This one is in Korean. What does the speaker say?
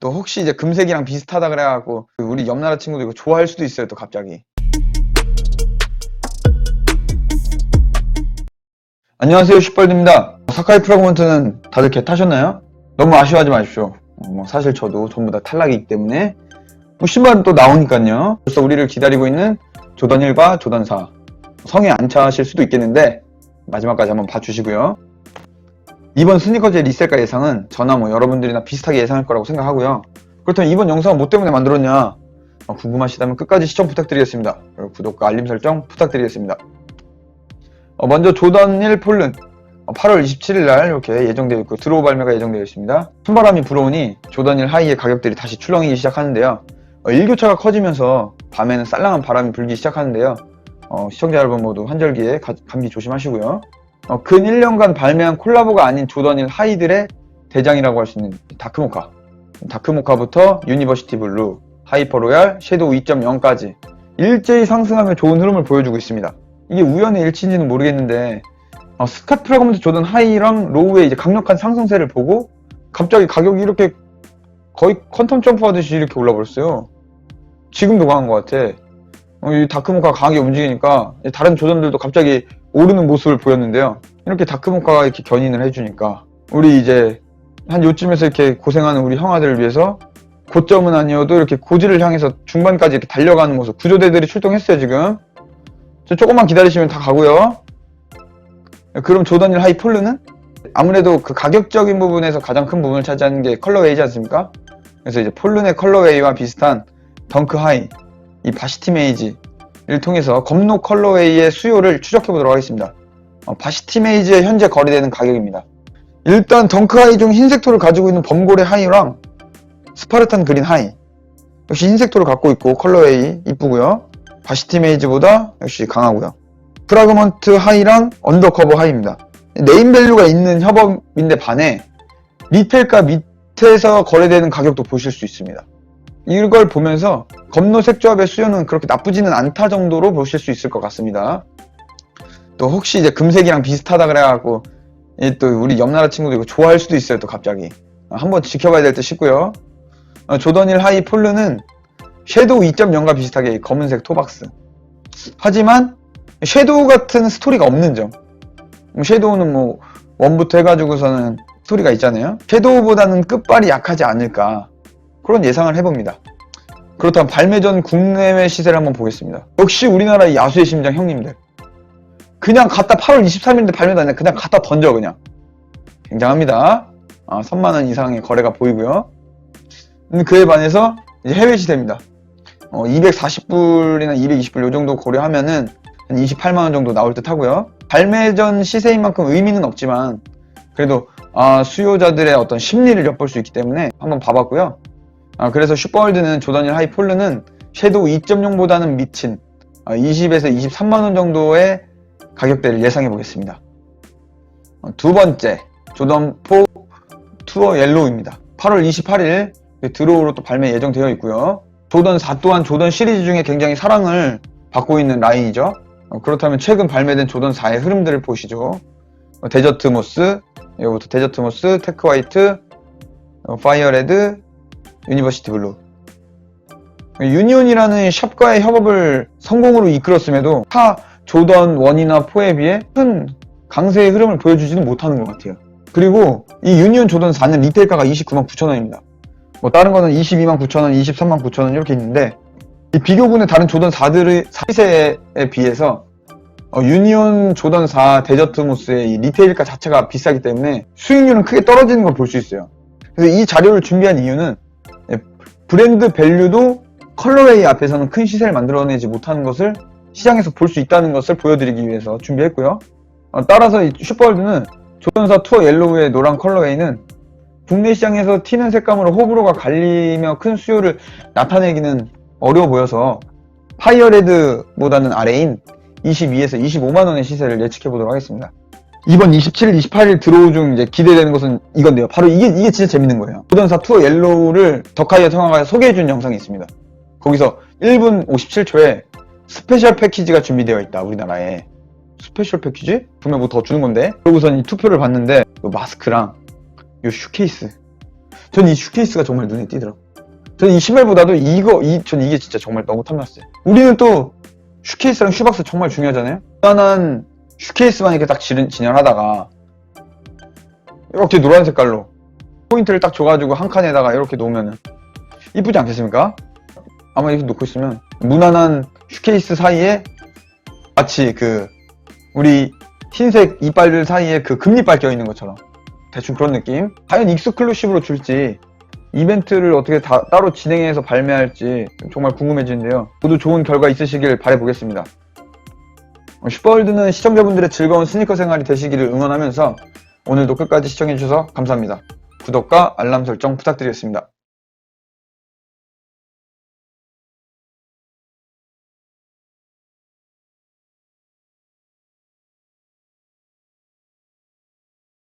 또 혹시 이제 금색이랑 비슷하다 그래갖고 우리 옆나라 친구도 이거 좋아할 수도 있어요 또 갑자기. 안녕하세요 슈퍼월드입니다. 사카이 프라그먼트는 다들 개 타셨나요? 너무 아쉬워하지 마십시오. 어, 뭐 사실 저도 전부 다 탈락이기 때문에. 뭐 신발은 또 나오니까요. 벌써 우리를 기다리고 있는 조던 1과 조던 4 성에 안 차실 수도 있겠는데 마지막까지 한번 봐주시고요 이번 스니커즈의 리셀가 예상은 저나 뭐 여러분들이나 비슷하게 예상할 거라고 생각하고요. 그렇다면 이번 영상은 뭐 때문에 만들었냐? 어, 궁금하시다면 끝까지 시청 부탁드리겠습니다. 그리고 구독과 알림 설정 부탁드리겠습니다. 어, 먼저 조던 1 폴른 8월 27일 날 이렇게 예정되어 있고 드로우 발매가 예정되어 있습니다. 손바람이 불어오니 조던 1 하이의 가격들이 다시 출렁이기 시작하는데요. 어, 일교차가 커지면서 밤에는 쌀랑한 바람이 불기 시작하는데요. 어, 시청자 여러분 모두 환절기에 가- 감기 조심하시고요. 어, 근 1년간 발매한 콜라보가 아닌 조던 1 하이들의 대장이라고 할 수 있는 다크모카. 다크모카부터 유니버시티 블루, 하이퍼 로얄, 섀도우 2.0까지 일제히 상승하며 좋은 흐름을 보여주고 있습니다. 이게 우연의 일치인지는 모르겠는데 어, 스캇 프라그먼트 조던 하이랑 로우의 이제 강력한 상승세를 보고 갑자기 가격이 이렇게 거의 퀀텀 점프 하듯이 이렇게 올라버렸어요. 지금도 강한 것 같아. 어, 이 다크모카가 강하게 움직이니까 다른 조던들도 갑자기 오르는 모습을 보였는데요. 이렇게 다크모카가 이렇게 견인을 해주니까 우리 이제 한 요쯤에서 이렇게 고생하는 우리 형아들을 위해서 고점은 아니어도 이렇게 고지를 향해서 중반까지 이렇게 달려가는 모습 구조대들이 출동했어요 지금 저 조금만 기다리시면 다 가고요 그럼 조던일 하이 폴르는 아무래도 그 가격적인 부분에서 가장 큰 부분을 차지하는 게 컬러웨이지 않습니까? 그래서 이제 폴른의 컬러웨이와 비슷한 덩크 하이 이 바시티 메이지를 통해서 검노 컬러웨이의 수요를 추적해 보도록 하겠습니다. 어, 바시티 메이지의 현재 거래되는 가격입니다. 일단 덩크 하이 중 흰색 톤을 가지고 있는 범고래 하이랑 스파르탄 그린 하이 역시 흰색 톤을 갖고 있고 컬러웨이 이쁘고요. 바시티 메이지보다 역시 강하고요. 프라그먼트 하이랑 언더커버 하이입니다. 네임 밸류가 있는 협업인데 반해 리텔가 밑에서 거래되는 가격도 보실 수 있습니다. 이걸 보면서 검노색 조합의 수요는 그렇게 나쁘지는 않다 정도로 보실 수 있을 것 같습니다. 또 혹시 이제 금색이랑 비슷하다 그래갖고 이또 우리 옆나라 친구도 이거 좋아할 수도 있어요 또 갑자기 어, 한번 지켜봐야 될 듯 싶고요. 어, 조던일 하이 폴르는 섀도우 2.0과 비슷하게 검은색 토박스. 하지만 섀도우 같은 스토리가 없는 점. 음, 섀도우는 뭐 원부터 해가지고서는 스토리가 있잖아요. 섀도우보다는 끝발이 약하지 않을까 그런 예상을 해봅니다. 그렇다면 발매 전 국내외 시세를 한번 보겠습니다. 역시 우리나라 야수의 심장 형님들. 그냥 갖다 8월 23일인데 발매도 아니라 그냥 갖다 던져 그냥. 굉장합니다. 아, 3만원 이상의 거래가 보이고요. 근데 그에 반해서 해외 시세입니다. 어, 240불이나 220불 이 정도 고려하면은 한 28만원 정도 나올 듯 하고요. 발매 전 시세인 만큼 의미는 없지만 그래도 아, 수요자들의 어떤 심리를 엿볼 수 있기 때문에 한번 봐봤고요. 아, 그래서 슈퍼월드는 조던일 하이 폴르는 섀도우 2.0보다는 미친 20에서 23만원 정도의 가격대를 예상해 보겠습니다. 어, 두 번째, 조던 4 투어 옐로우입니다. 8월 28일 드로우로 또 발매 예정되어 있고요. 조던 4 또한 조던 시리즈 중에 굉장히 사랑을 받고 있는 라인이죠. 어, 그렇다면 최근 발매된 조던 4의 흐름들을 보시죠. 어, 데저트 모스, 여기부터 데저트 모스, 테크 화이트, 어, 파이어 레드, 유니버시티 블루. 유니온이라는 샵과의 협업을 성공으로 이끌었음에도 타 조던 1이나 4에 비해 큰 강세의 흐름을 보여주지는 못하는 것 같아요. 그리고 이 유니온 조던 4는 리테일가가 29만 9천 원입니다. 뭐 다른 거는 22만 9천 원, 23만 9천 원 이렇게 있는데 이 비교군의 다른 조던 4들의 사이세에 비해서 어, 유니온 조던 4 데저트 모스의 이 리테일가 자체가 비싸기 때문에 수익률은 크게 떨어지는 걸 볼 수 있어요. 그래서 이 자료를 준비한 이유는 예, 브랜드 밸류도 컬러웨이 앞에서는 큰 시세를 만들어내지 못하는 것을 시장에서 볼 수 있다는 것을 보여드리기 위해서 준비했고요. 어, 따라서 이 슈퍼월드는 조던사 투어 옐로우의 노란 컬러웨이는 국내 시장에서 튀는 색감으로 호불호가 갈리며 큰 수요를 나타내기는 어려워 보여서 파이어레드보다는 아래인 22에서 25만원의 시세를 예측해 보도록 하겠습니다. 이번 27일, 28일 드로우 중 이제 기대되는 것은 이건데요. 바로 이게, 이게 진짜 재밌는 거예요. 조던사 투어 옐로우를 덕하이어 성화가 소개해준 영상이 있습니다. 거기서 1분 57초에 스페셜 패키지가 준비되어 있다, 우리나라에. 스페셜 패키지? 분명 뭐 더 주는 건데? 그러고선 이 투표를 봤는데, 요 마스크랑 요 슈케이스. 전 이 슈케이스가 정말 눈에 띄더라고. 저는 이 신발보다도 이거, 이, 전 이게 진짜 정말 너무 탐났어요. 우리는 또 슈케이스랑 슈박스 정말 중요하잖아요? 무난한 슈케이스만 이렇게 딱 진, 진열하다가 이렇게 노란 색깔로 포인트를 딱 줘가지고 한 칸에다가 이렇게 놓으면은 이쁘지 않겠습니까? 아마 이렇게 놓고 있으면 무난한 슈케이스 사이에 마치 그 우리 흰색 이빨들 사이에 그 금리빨 껴있는 것처럼 대충 그런 느낌? 과연 익스클루시브로 줄지 이벤트를 어떻게 다- 따로 진행해서 발매할지 정말 궁금해지는데요. 모두 좋은 결과 있으시길 바라보겠습니다. 어, 슈퍼월드는 시청자분들의 즐거운 스니커 생활이 되시기를 응원하면서 오늘도 끝까지 시청해주셔서 감사합니다. 구독과 알람 설정 부탁드리겠습니다